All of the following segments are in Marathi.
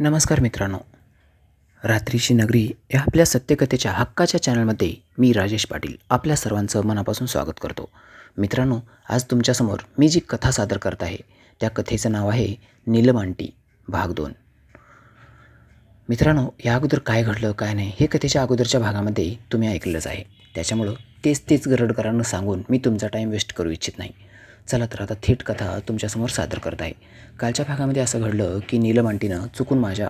नमस्कार मित्रांनो. रात्रीची नगरी या आपल्या सत्यकथेच्या हक्काच्या चॅनलमध्ये मी राजेश पाटील आपल्या सर्वांचं मनापासून स्वागत करतो. मित्रांनो आज तुमच्यासमोर मी जी कथा सादर करत आहे त्या कथेचं नाव आहे नीलमांटी भाग दोन. मित्रांनो या अगोदर काय घडलं काय नाही हे कथेच्या अगोदरच्या भागामध्ये तुम्ही ऐकलंच आहे. त्याच्यामुळं तेच तेच गरडकरांना सांगून मी तुमचा टाईम वेस्ट करू इच्छित नाही. चला तर आता थेट कथा तुमच्यासमोर सादर करत आहे कालच्या भागामध्ये असं घडलं की नीलम आंटीनं चुकून माझ्या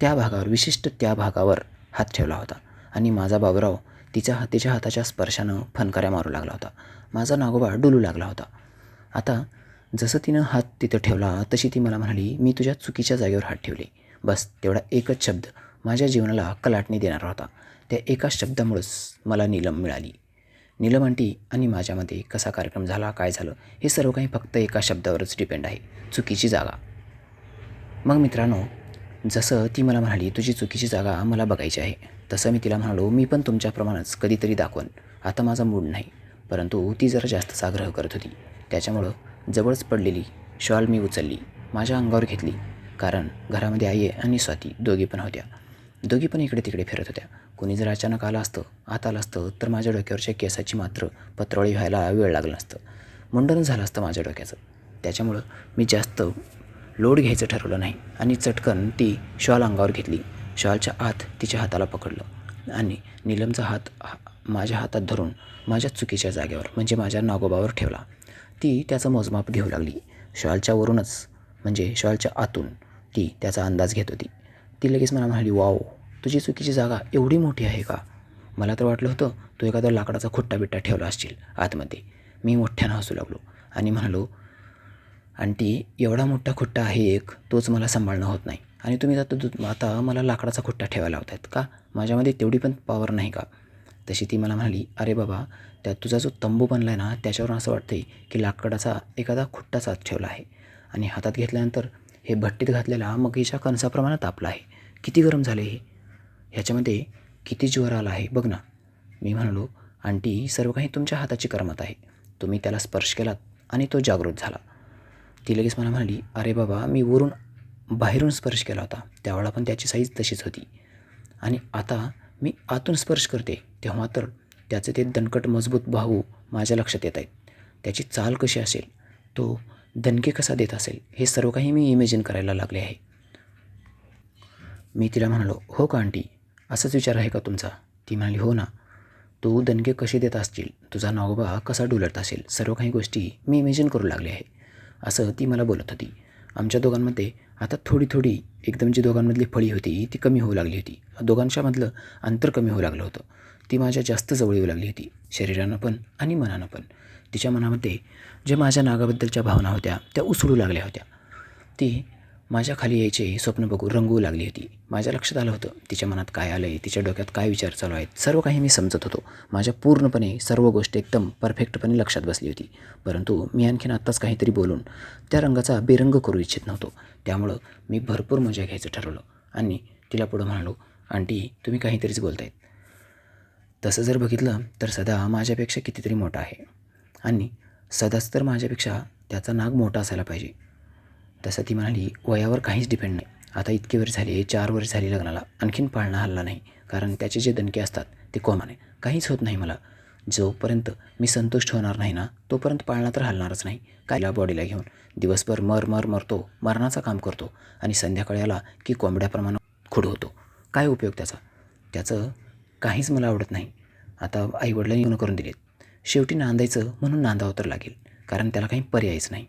त्या भागावर विशिष्ट त्या भागावर हात ठेवला होता आणि माझा बाबराव तिच्या हातीच्या हाताच्या स्पर्शानं फनकाऱ्या मारू लागला होता. माझा नागोबा डुलू लागला होता. आता जसं तिनं हात तिथं ठेवला तशी ती मला म्हणाली मी तुझ्या चुकीच्या जागेवर हात ठेवले. बस तेवढा एकच शब्द. माझ्या जीवनाला कलाटणी देणारा होता. त्या एका शब्दामुळंच मला नीलम मिळाली. नीलम आंटी आणि माझ्यामध्ये कसा कार्यक्रम झाला काय झालं हे सर्व काही फक्त एका शब्दावरच डिपेंड आहे. चुकीची जागा. मग मित्रांनो जसं ती मला म्हणाली तुझी चुकीची जागा मला बघायची आहे. तसं मी तिला म्हणालो मी पण तुमच्याप्रमाणेच कधीतरी दाखवन. आता माझा मूड नाही. परंतु ती जरा जास्तच आग्रह करत होती. त्याच्यामुळं जवळच पडलेली शॉल मी उचलली माझ्या अंगावर घेतली. कारण घरामध्ये आई आणि स्वाती दोघी पण होत्या. दोघी पण इकडे तिकडे फिरत होत्या. कोणी जर अचानक आलं असतं आत आलं असतं तर माझ्या डोक्यावरच्या केसाची मात्र पत्रवळी व्हायला वेळ लागला नसतं. मुंडन झालं असतं माझ्या डोक्याचं. त्याच्यामुळं मी जास्त लोड घ्यायचं ठरवलं नाही आणि चटकन ती शॉल अंगावर घेतली. शॉलच्या आत तिच्या हाताला पकडलं आणि नीलमचा हात हा- माझ्या हातात धरून माझ्या चुकीच्या जागेवर म्हणजे माझ्या नागोबावर ठेवला. ती त्याचं मोजमाप घेऊ लागली. शॉलच्या वरूनच म्हणजे शॉलच्या आतून ती त्याचा अंदाज घेत होती. ती लगेच मला म्हणाली वाव तुझी चुकीची जागा एवढी मोठी आहे का? मला तर वाटलं होतं तू एखादा लाकडाचा खुट्टा बिट्टा ठेवला असशील आतमध्ये. मी मोठ्यानं हसू लागलो आणि म्हणालो आंटी एवढा मोठा खुट्टा आहे एक तोच मला सांभाळणं होत नाही. आणि तुम्ही आता दु- आता मला लाकडाचा खुट्टा ठेवायला लावतायत का? माझ्यामध्ये तेवढी पण पॉवर नाही का? तशी ती मला म्हणाली अरे बाबा त्या तुझा जो तंबू बनला आहे ना त्याच्यावर असं वाटतंय की लाकडाचा एखादा खुट्टाच आत ठेवला आहे. आणि हातात घेतल्यानंतर हे भट्टीत घातलेला मगीच्या कणसाप्रमाणे तापला आहे. किती गरम झाले हे? ह्याच्यामध्ये किती ज्वर आला आहे बघ ना. मी म्हणालो आंटी सर्व काही तुमच्या हाताची करमत आहे. तुम्ही त्याला स्पर्श केलात आणि तो जागृत झाला. ती लगेच मला म्हणाली अरे बाबा मी वरून बाहेरून स्पर्श केला होता. त्यावेळेला पण त्याची साईज तशीच होती. आणि आता मी आतून स्पर्श करते. तेव्हा तर त्याचे ते दणकट मजबूत भाऊ माझ्या लक्षात येत आहेत. त्याची चाल कशी असेल? तो दणके कसा देत असेल? हे सर्व काही मी इमेजिन करायला लागले आहे. मी तिला म्हणालो हो का आंटी? असाच विचार आहे का तुमचा? ती म्हणाली हो ना. तू दणके कसे देत असतील तुझा नागोबा कसा डुलत असेल? सर्व काही गोष्टी मी इमेजिन करू लागले आहे. असं ती मला बोलत होती. आमच्या दोघांमध्ये आता थोडी थोडी एकदम जी दोघांमधली फळी होती ती कमी होऊ लागली होती. दोघांच्यामधलं अंतर कमी होऊ लागलं होतं. ती माझ्या जास्त जवळ येऊ लागली होती. शरीरानं पण आणि मनानं पण. तिच्या मनामध्ये जे माझ्या नागाबद्दलच्या भावना होत्या त्या उसळू लागल्या होत्या. ती माझ्या खाली यायचे स्वप्न बघू रंगवू लागली होती. माझ्या लक्षात आलं होतं तिच्या मनात काय आलं आहे तिच्या डोक्यात काय विचार चालू आहेत सर्व काही मी समजत होतो. माझ्या पूर्णपणे सर्व गोष्टी एकदम परफेक्टपणे लक्षात बसली होती. परंतु मी आणखीन आत्ताच काहीतरी बोलून त्या रंगाचा बेरंग करू इच्छित नव्हतो. त्यामुळं मी भरपूर मजा घ्यायचं ठरवलं आणि तिला पुढं म्हणालो आंटी तुम्ही काहीतरीच बोलतायत. तसं जर बघितलं तर सदा माझ्यापेक्षा कितीतरी मोठा आहे. आणि सदाच तर माझ्यापेक्षा त्याचा नाग मोठा असायला पाहिजे. तसं ती म्हणाली वयावर काहीच डिपेंड नाही. आता इतके वर्ष झाले चार वर्ष झाली लग्नाला. आणखीन पाळणा हल्ला नाही. कारण त्याचे जे दणके असतात ते कॉमन. आहे काहीच होत नाही मला. जोपर्यंत मी संतुष्ट होणार नाही ना तोपर्यंत पाळणा तर हलणारच नाही. कायला बॉडीला घेऊन दिवसभर मर मर मरतो. मरणाचं काम करतो. आणि संध्याकाळी आला की कोंबड्याप्रमाणे खुड होतो. काय उपयोग त्याचा? त्याचं काहीच मला आवडत नाही. आता आईवडिलांनी येऊन करून दिलेत. शेवटी नांदायचं म्हणून नांदावं तर लागेल. कारण त्याला काही पर्यायच नाही.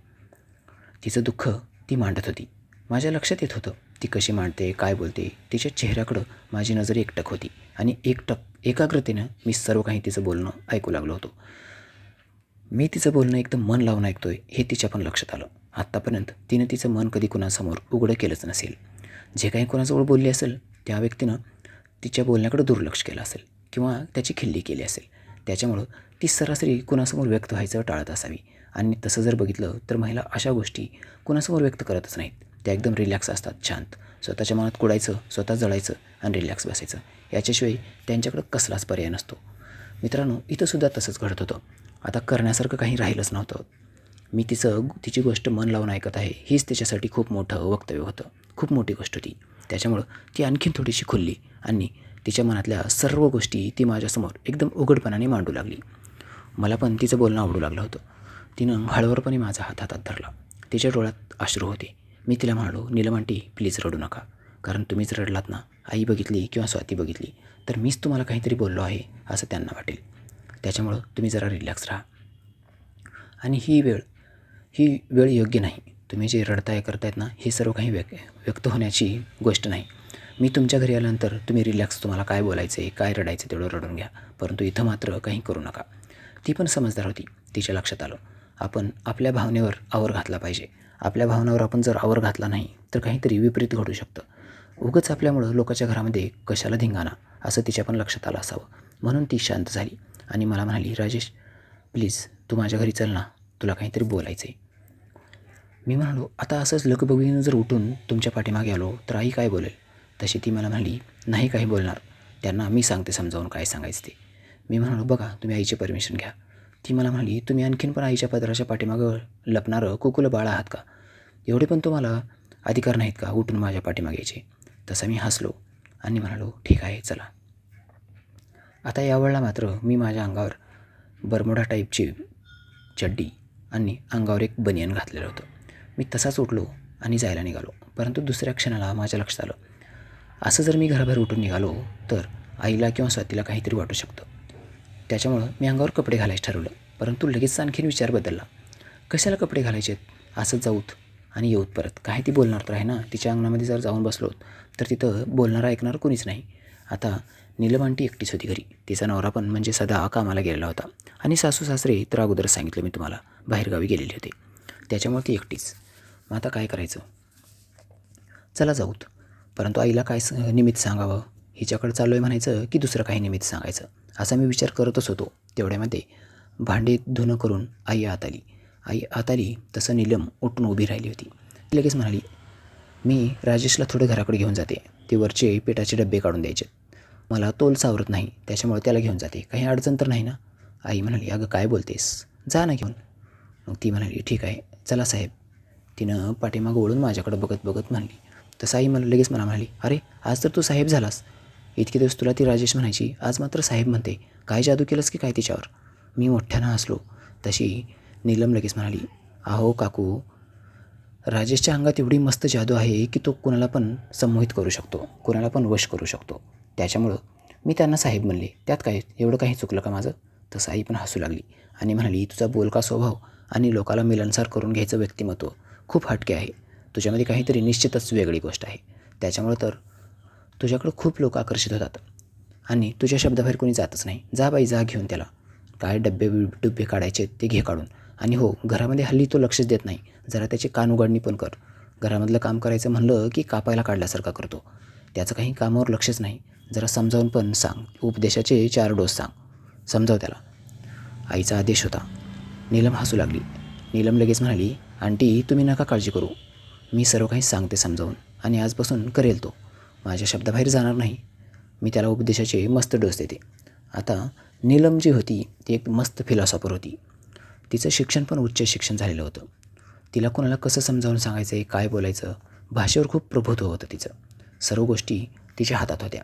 तिचं दुःख ती मांडत होती. माझ्या लक्षात येत होतं ती कशी मांडते काय बोलते तिच्या चेहऱ्याकडं माझी नजर एकटक होती आणि एकटक एकाग्रतेनं मी सर्व काही तिचं बोलणं ऐकू लागलो होतो. मी तिचं बोलणं एकदम मन लावून ऐकतोय हे तिच्या पण लक्षात आलं. आत्तापर्यंत तिनं तिचं मन कधी कुणासमोर उघडं केलंच नसेल. जे काही कोणाजवळ बोलली असेल त्या व्यक्तीनं तिच्या बोलण्याकडे दुर्लक्ष केलं असेल किंवा त्याची खिल्ली केली असेल. त्याच्यामुळं ती सरासरी कुणासमोर व्यक्त व्हायचं टाळत असावी. आणि तसं जर बघितलं तर महिला अशा गोष्टी कुणासमोर व्यक्त करतच नाहीत. त्या एकदम रिलॅक्स असतात शांत. स्वतःच्या मनात कुडायचं स्वतः जळायचं आणि रिलॅक्स बसायचं. याच्याशिवाय त्यांच्याकडं कसलाच पर्याय नसतो. मित्रांनो इथंसुद्धा तसंच घडत होतं. आता करण्यासारखं काही राहिलंच नव्हतं. मी तिचं तिची गोष्ट मन लावून ऐकत आहे हीच त्याच्यासाठी खूप मोठं वक्तव्य होतं. खूप मोठी गोष्ट होती. त्याच्यामुळं ती आणखीन थोडीशी खुलली आणि तिच्या मनातल्या सर्व गोष्टी ती माझ्यासमोर एकदम उघडपणाने मांडू लागली. मला पण तिचं बोलणं आवडू लागलं होतं. तिनं हळवरपणे माझा हात हातात धरला. तिच्या डोळ्यात अश्रू होते. मी तिला म्हणालो नीलम आंटी प्लीज रडू नका. कारण तुम्हीच रडलात ना. आई बघितली किंवा स्वाती बघितली. तर मीच तुम्हाला काहीतरी बोललो आहे असं त्यांना वाटेल. त्याच्यामुळं तुम्ही जरा रिलॅक्स राहा. आणि ही वेळ ही वेळ योग्य नाही. तुम्ही जे रडताय करतायत ना हे सर्व काही व्यक व्यक्त होण्याची गोष्ट नाही. मी तुमच्या घरी आल्यानंतर तुम्ही रिलॅक्स तुम्हाला काय बोलायचं आहे काय रडायचं तेवढं रडून घ्या. परंतु इथं मात्र काही करू नका. ती पण समजदार होती. तिच्या लक्षात आलं. आपण आपल्या भावनेवर आवर घातला पाहिजे. आपल्या भावनावर आपण जर आवर घातला नाही तर काहीतरी विपरीत घडू शकतं. उगच आपल्यामुळं लोकांच्या घरामध्ये कशाला धिंगाणा? असं तिच्या पण लक्षात आलं असावं. म्हणून ती शांत झाली आणि मला म्हणाली राजेश प्लीज तू माझ्या घरी चल ना. तुला काहीतरी बोलायचं आहे मी म्हणालो आता असंच लगबगीनं जर उठून तुमच्या पाठीमागे आलो तर आई काय बोलेल? तशी ती मला म्हणाली नाही काही बोलणार. त्यांना मी सांगते समजावून काय सांगायचं ते. मी म्हणालो बघा तुम्ही आईची परमिशन घ्या. ती मला म्हणाली तुम्ही आणखीन पण आईच्या पदराच्या पाठीमागं लपणारं कुकुल बाळ आहात का? एवढे पण तुम्हाला अधिकार नाहीत का उठून माझ्या पाठीमागे यायचे तसं मी हसलो आणि म्हणालो ठीक आहे चला. आता यावेळेला मात्र मी माझ्या अंगावर बरमोडा टाईपची चड्डी आणि अंगावर एक बनियन घातलेलं होतं. मी तसाच उठलो आणि जायला निघालो परंतु दुसऱ्या क्षणाला माझ्या लक्षात आलं. असं जर मी घराबाहेर उठून निघालो तर आईला किंवा स्वातीला काहीतरी वाटू शकतं. त्याच्यामुळं मी अंगावर कपडे घालायचं ठरवलं. परंतु लगेच आणखीन विचार बदलला. कशाला कपडे घालायचे असंच जाऊत आणि येऊत परत. काय ती बोलणार तर आहे ना? तिच्या अंगणामध्ये जर जाऊन बसलो तर तिथं बोलणारा ऐकणार कोणीच नाही. आता नीलम आंटी एकटीच होती घरी. तिचा नवरा पण म्हणजे सदा कामाला गेलेला होता. आणि सासू सासरे तर अगोदर सांगितलं मी तुम्हाला बाहेरगावी गेलेले होते. त्याच्यामुळे ती एकटीच. मग आता काय करायचं? चला जाऊत. परंतु आईला काय स निमित्त सांगावं? हिच्याकडं चालू आहे म्हणायचं की दुसरं काही निमित्त सांगायचं? असा मी विचार करतच होतो. तेवढ्यामध्ये भांडे धुणं करून आई आत आली. आई आत आली तसं नीलम उठून उभी राहिली होती. लगेच म्हणाली मी राजेशला थोडं घराकडे घेऊन जाते. ते वरचे पेटाचे डबे काढून द्यायचे. मला तोल सावरत नाही त्याच्यामुळे त्याला घेऊन जाते. काही अडचण तर नाही ना? आई म्हणाली अगं काय बोलतेस? जा ना घेऊन. मग ती म्हणाली ठीक आहे चला साहेब. तिनं पाठीमागं वळून माझ्याकडं बघत बघत म्हणली. तसं आई मला लगेच मला म्हणाली अरे आज तर तू साहेब झालास. इतके दिवस तुला ती राजेश म्हणायची आज मात्र साहेब म्हणते काय जादू केलंस की काय तिच्यावर? मी मोठ्यानं हसलो. तशी नीलम लगेच म्हणाली अहो काकू राजेशच्या अंगात एवढी मस्त जादू आहे की तो कुणाला पण संमोहित करू शकतो कुणाला पण वश करू शकतो. त्याच्यामुळं मी त्यांना साहेब म्हणले त्यात काय एवढं काही चुकलं का माझं? तसं आई पण हसू लागली आणि म्हणाली तुझा बोलका स्वभाव आणि लोकाला मिलनसार करून घ्यायचं व्यक्तिमत्व खूप हटके आहे. तुझ्यामध्ये काहीतरी निश्चितच वेगळी गोष्ट आहे. त्याच्यामुळं तर तुझ्याकडं खूप लोक आकर्षित होतात. आणि तुझ्या शब्दाबाहेर कोणी जातच नाही. जा बाई जा घेऊन त्याला. काय डब्बे डुब्बे काढायचे ते घे काढून. आणि हो घरामध्ये हल्ली तो लक्षच देत नाही. जरा त्याची कान उघडणी पण कर. घरामधलं काम करायचं म्हणलं की कापायला काढल्यासारखा करतो. त्याचं काही कामावर लक्षच नाही. जरा समजावून पण सांग. उपदेशाचे चार डोस सांग. समजाव त्याला. आईचा आदेश होता. नीलम हसू लागली. नीलम लगेच म्हणाली आंटी तुम्ही नका काळजी करू. मी सर्व काही सांगते समजावून. आणि आजपासून करेल तो. माझ्या शब्दाबाहेर जाणार नाही. मी त्याला उपदेशाचे मस्त डोस देते. आता नीलम जी होती ती एक मस्त फिलॉसॉफर होती. तिचं शिक्षण पण उच्च शिक्षण झालेलं होतं. तिला कोणाला कसं समजावून सांगायचं आहे काय बोलायचं भाषेवर खूप प्रभुत्व होतं तिचं. सर्व गोष्टी तिच्या हातात होत्या.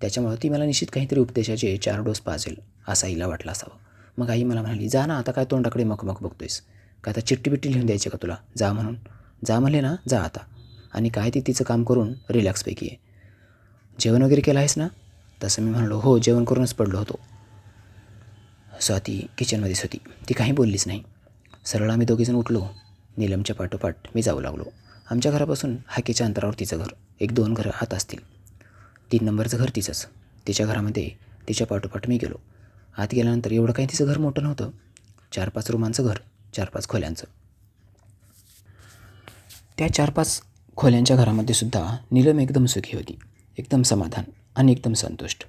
त्याच्यामुळं ती मला निश्चित काहीतरी उपदेशाचे चार डोस पाजेल असा हिला वाटला असावं. मग आई मला म्हणाली जा ना आता काय तोंडाकडे मकमक बघतोयस? का आता चिट्टी बिट्टी लिहून द्यायची का तुला? जा म्हणून. जा म्हणले ना जा आता. आणि काय ती तिचं काम करून रिलॅक्सपैकी आहे. जेवण वगैरे केलं आहेस ना? तसं मी म्हणालो हो जेवण करूनच पडलो होतो. स्वाती किचनमध्येच होती. ती काही बोललीच नाही. सरळ आम्ही दोघीजण उठलो. नीलमच्या पाठोपाठ मी जाऊ लागलो. आमच्या घरापासून हाकेच्या अंतरावर तिचं घर. एक दोन घरं आत असतील. तीन नंबरचं घर तिचंच. तिच्या घरामध्ये तिच्या पाठोपाठ मी गेलो. आत गेल्यानंतर एवढं काही तिचं घर मोठं नव्हतं. चार पाच रूमांचं घर चार पाच खोल्यांचं. त्या चार पाच खोल्यांच्या घरामध्ये सुद्धा नीलम एकदम सुखी होती. एकदम समाधान आणि एकदम संतुष्ट.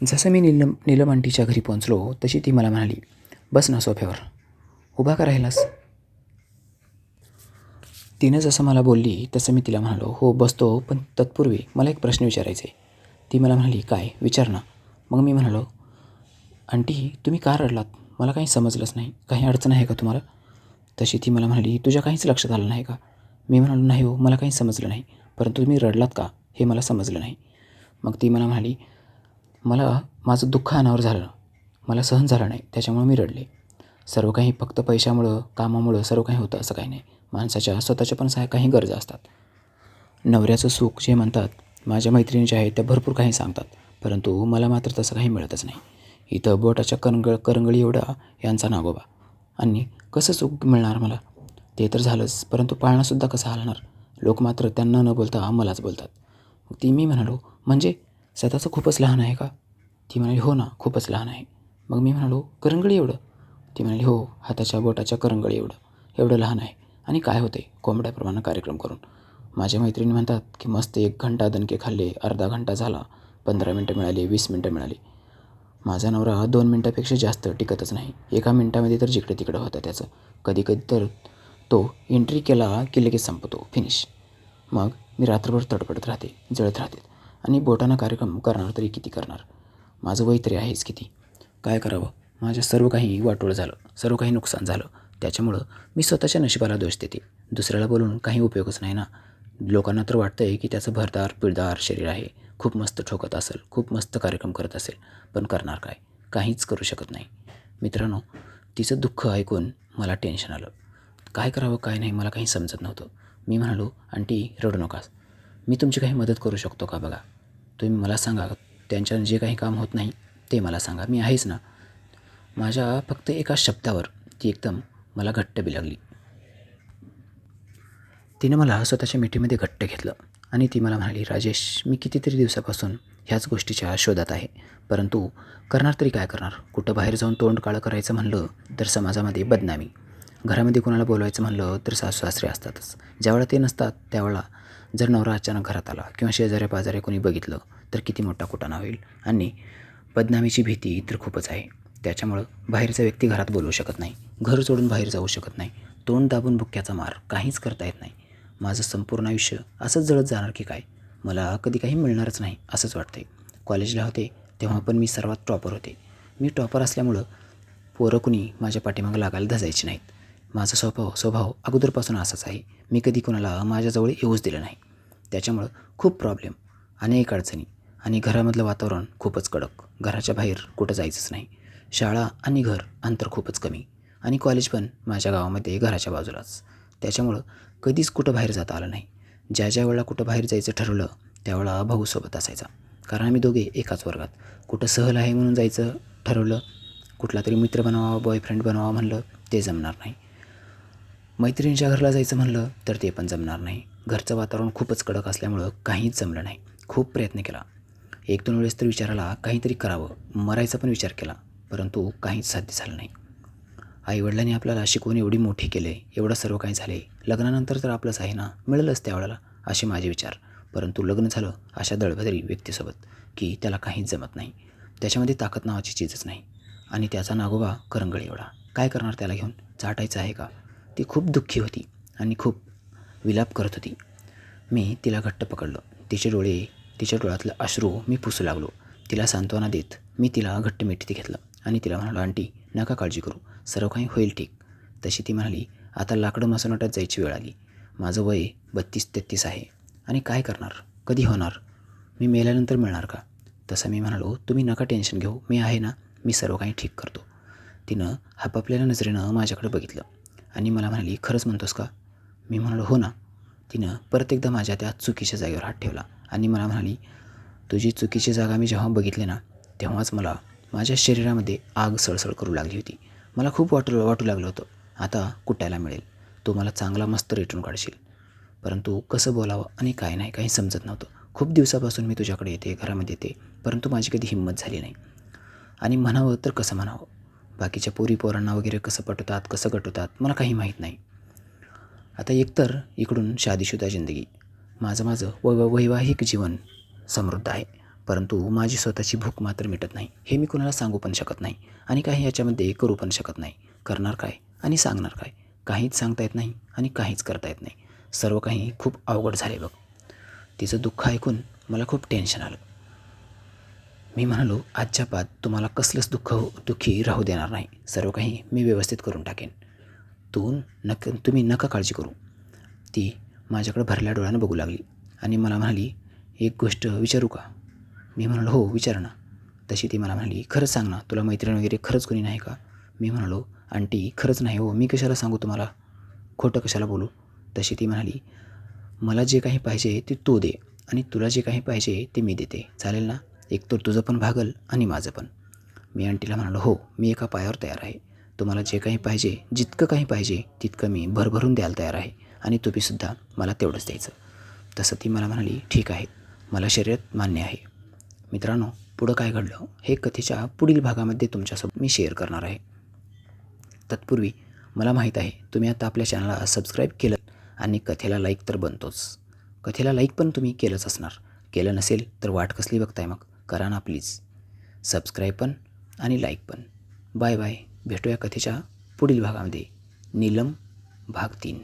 जसं मी नीलम नीलम आंटीच्या घरी पोहोचलो तशी ती मला म्हणाली बस ना सोफ्यावर उभा का राहिलास? तिनं जसं मला बोलली तसं मी तिला म्हणालो हो बसतो पण तत्पूर्वी मला एक प्रश्न विचारायचा आहे ती मला म्हणाली काय? विचार ना. मग मी म्हणालो आंटी तुम्ही का रडलात? मला काही समजलंच नाही. काही अडचण आहे का तुम्हाला? तशी ती मला म्हणाली तुझ्या काहीच लक्षात आलं नाही का? मी म्हणालो नाही हो मला काही समजलं नाही. परंतु तुम्ही रडलात का? हे मला समजलं नाही. मग ती मला म्हणाली मला माझं दुःख अनावर झालं. मला सहन झालं नाही. त्याच्यामुळं मी रडले. सर्व काही फक्त पैशामुळं कामामुळं सर्व काही होतं असं काही नाही. माणसाच्या स्वतःच्या पण सहा काही गरजा असतात. नवऱ्याचं सुख जे म्हणतात माझ्या मैत्रिणी ज्या आहेत त्या भरपूर काही सांगतात. परंतु मला मात्र तसं काही मिळतच नाही. इथं बोटाच्या करंगळ करंगळी एवढा यांचा नागोबा. आणि कसं सुख मिळणार मला? ते तर झालंच. परंतु पाळणासुद्धा कसं हलणार? लोक मात्र त्यांना न बोलता आम्हालाच बोलतात. मग ती मी म्हणालो म्हणजे स्वतःचं खूपच लहान आहे का? ती म्हणाली हो ना खूपच लहान आहे. मग मी म्हणालो करंगळी एवढं? ती म्हणाली हो हाताच्या बोटाच्या करंगळी एवढं एवढं लहान आहे. आणि काय होते? कोंबड्याप्रमाणे कार्यक्रम करून. माझ्या मैत्रिणी म्हणतात की मस्त एक घंटा दणके खाल्ले अर्धा घंटा झाला पंधरा मिनटं मिळाली वीस मिनटं मिळाली. माझा नवरा दोन मिनटापेक्षा जास्त टिकतच नाही. एका मिनटामध्ये तर जिकडे तिकडं होतं त्याचं. कधी कधी तर तो एंट्री केला की लगेच संपतो. फिनिश मग मी रात्रभर तडपडत राहते जळत राहते. आणि बोटानं कार्यक्रम करणार तरी किती करणार? माझं वय तरी आहेच किती? काय करावं? माझ्या सर्व काही वाटोळ झालं. सर्व काही नुकसान झालं. त्याच्यामुळं मी स्वतःच्या नशिबाला दोष देते. दुसऱ्याला बोलून काही उपयोगच नाही ना? लोकांना तर वाटतं आहे की त्याचं भरदार पिळदार शरीर आहे. खूप मस्त ठोकत असेल खूप मस्त कार्यक्रम करत असेल. पण करणार काय? काहीच करू शकत नाही. मित्रांनो तिचं दुःख ऐकून मला टेन्शन आलं. काय करावं काय नाही मला काही समजत नव्हतं. मी म्हणालो आंटी रडू नकास. मी तुमची काही मदत करू शकतो का बघा? तुम्ही मला सांगा त्यांच्यानं जे काही काम होत नाही ते मला सांगा. मी आहेच ना. माझ्या फक्त एका शब्दावर ती एकदम मला घट्ट बिलगली. तिनं मला स्वतःच्या मिठीमध्ये घट्ट घेतलं आणि ती मला म्हणाली राजेश मी कितीतरी दिवसापासून ह्याच गोष्टीच्या शोधात आहे. परंतु करणार तरी काय करणार? कुठं बाहेर जाऊन तोंड काळं करायचं म्हणलं तर समाजामध्ये बदनामी. घरामध्ये कोणाला बोलवायचं म्हणलं तर सासू सासरे असतातच. ज्यावेळेला ते नसतात त्यावेळेला जर नवरा अचानक घरात आला किंवा शेजाऱ्या पाजाऱ्या कोणी बघितलं तर किती मोठा कुटाणा होईल. आणि बदनामीची भीती तर खूपच आहे. त्याच्यामुळं बाहेरचा व्यक्ती घरात बोलवू शकत नाही. घर सोडून बाहेर जाऊ शकत नाही. तोंड दाबून बुक्क्याचा मार. काहीच करता येत नाही. माझं संपूर्ण आयुष्य असंच जळत जाणार की काय? मला कधी काही मिळणारच नाही असंच वाटते कॉलेजला होते तेव्हा पण मी सर्वात टॉपर होते. मी टॉपर असल्यामुळं पोरं कुणी माझ्या पाठीमागं लागायला धजायची नाहीत. माझा स्वभाव स्वभाव अगोदरपासून असाच आहे. मी कधी कोणाला माझ्याजवळ येऊच दिलं नाही. त्याच्यामुळं खूप प्रॉब्लेम अनेक अडचणी आणि घरामधलं वातावरण खूपच कडक. घराच्या बाहेर कुठं जायचंच नाही. शाळा आणि घर अंतर खूपच कमी आणि कॉलेज पण माझ्या गावामध्ये घराच्या बाजूलाच. त्याच्यामुळं कधीच कुठं बाहेर जाता आलं नाही. ज्या ज्या वेळेला कुठं बाहेर जायचं ठरवलं त्यावेळा भाऊसोबत असायचा. कारण आम्ही दोघे एकाच वर्गात. कुठं सहल आहे म्हणून जायचं ठरवलं कुठला तरी मित्र बनवावा बॉयफ्रेंड बनवावा म्हणलं ते जमणार नाही. मैत्रिणीच्या घरला जायचं म्हणलं तर ते पण जमणार नाही. घरचं वातावरण खूपच कडक असल्यामुळं काहीच जमलं नाही. खूप प्रयत्न केला. एक दोन वेळेस तर विचाराला काहीतरी करावं. मरायचा पण विचार केला परंतु काहीच साध्य झालं नाही. आईवडिलांनी आपल्याला शिकवून एवढी मोठी केले एवढं सर्व काही झाले. लग्नानंतर तर आपलंच आहे ना? मिळेलच त्यावेळेला असे माझे विचार. परंतु लग्न झालं अशा दळभदरी व्यक्तीसोबत की त्याला काहीच जमत नाही. त्याच्यामध्ये ताकद नावाची चीजच नाही. आणि त्याचा नागोबा करंगळ एवढा. काय करणार त्याला घेऊन? चाटायचं आहे का? ती खूप दुःखी होती आणि खूप विलाप करत होती. मी तिला घट्ट पकडलं. तिचे डोळे तिच्या डोळ्यातलं अश्रू मी पुसू लागलो. तिला सांत्वना देत मी तिला घट्ट मिठीत घेतलं आणि तिला म्हणालो आंटी नका काळजी करू. सर्व काही होईल ठीक. तशी ती म्हणाली आता लाकडं मसनोटात जायची वेळ आली. माझं वय बत्तीस तेहत्तीस आहे. आणि काय करणार? कधी होणार? मी मेल्यानंतर मिळणार का? तसं मी म्हणालो तुम्ही नका टेन्शन घेऊ. मी आहे ना. मी सर्व काही ठीक करतो. तिनं हापापलेल्या नजरेनं माझ्याकडे बघितलं. आणि मला म्हणाली खरंच म्हणतोस का? मी म्हणालो हो ना. तिनं परत एकदा माझ्या त्या चुकीच्या जागेवर हात ठेवला आणि मला म्हणाली तुझी चुकीची जागा मी जेव्हा बघितली ना तेव्हाच मला माझ्या शरीरामध्ये आग सळसळ करू लागली होती. मला खूप वाटू वाटू लागलं होतं. आता कुटायला मिळेल. तो मला चांगला मस्त रेटून काढशील. परंतु कसं बोलावं आणि काय नाही काही समजत नव्हतं. खूप दिवसापासून मी तुझ्याकडे येते घरामध्ये येते परंतु माझी कधी हिंमत झाली नाही. आणि म्हणावं तर कसं म्हणावं? बाकीच्या पोरी पोरांना वगैरे कसं पटवतात कसं गटवतात मला काही माहीत नाही. आता एकतर इकडून शादीशुदा जिंदगी. माझं माझं वै वैवाहिक जीवन समृद्ध आहे. परंतु माझी स्वतःची भूक मात्र मिटत नाही. हे मी कुणाला सांगू पण शकत नाही आणि काही याच्यामध्ये करू पण शकत नाही. करणार काय आणि सांगणार काय? काहीच सांगता येत नाही आणि काहीच करता येत नाही. सर्व काही खूप अवघड झाले बघ. तिचं दुःख ऐकून मला खूप टेन्शन आलं. मी म्हणालो आजच्या पात तुम्हाला कसलंच दुःख दुःखी राहू देणार नाही. सर्व काही मी व्यवस्थित करून टाकेन. तू नक तुम्ही नका काळजी करू. ती माझ्याकडे भरल्या डोळ्यानं बघू लागली आणि मला म्हणाली एक गोष्ट विचारू का? मी म्हणालो हो विचार ना. तशी ती मला म्हणाली खरंच सांग ना तुला मैत्रीण वगैरे खरंच कोणी नाही का? मी म्हणालो आंटी खरंच नाही हो मी कशाला सांगू तुम्हाला? खोटं कशाला बोलू? तशी ती म्हणाली मला जे काही पाहिजे ते तू दे आणि तुला जे काही पाहिजे ते मी देते. चालेल ना? एक तर तुझं पण भागल आणि माझं पण. मी आंटीला म्हणालो हो मी एका पायावर तयार आहे. तुम्हाला जे काही पाहिजे जितकं काही पाहिजे तितकं मी भरभरून द्यायला तयार आहे. आणि तुम्हीसुद्धा मला तेवढंच द्यायचं. तसं ती मला म्हणाली ठीक आहे. मला शर्यत मान्य आहे. मित्रांनो पुढं काय घडलं? हे कथेच्या पुढील भागामध्ये तुमच्यासोबत मी शेअर करणार आहे. तत्पूर्वी मला माहीत आहे तुम्ही आता आपल्या चॅनलला सबस्क्राईब केलं आणि कथेला लाईक तर बनतोच. कथेला लाईक पण तुम्ही केलंच असणार. केलं नसेल तर वाट कसली बघताय मग? करा ना प्लीज. सबस्क्राईब पण आणि लाईक पण. बाय बाय भेटूया कथेच्या पुढील भागामध्ये. नीलम भाग तीन.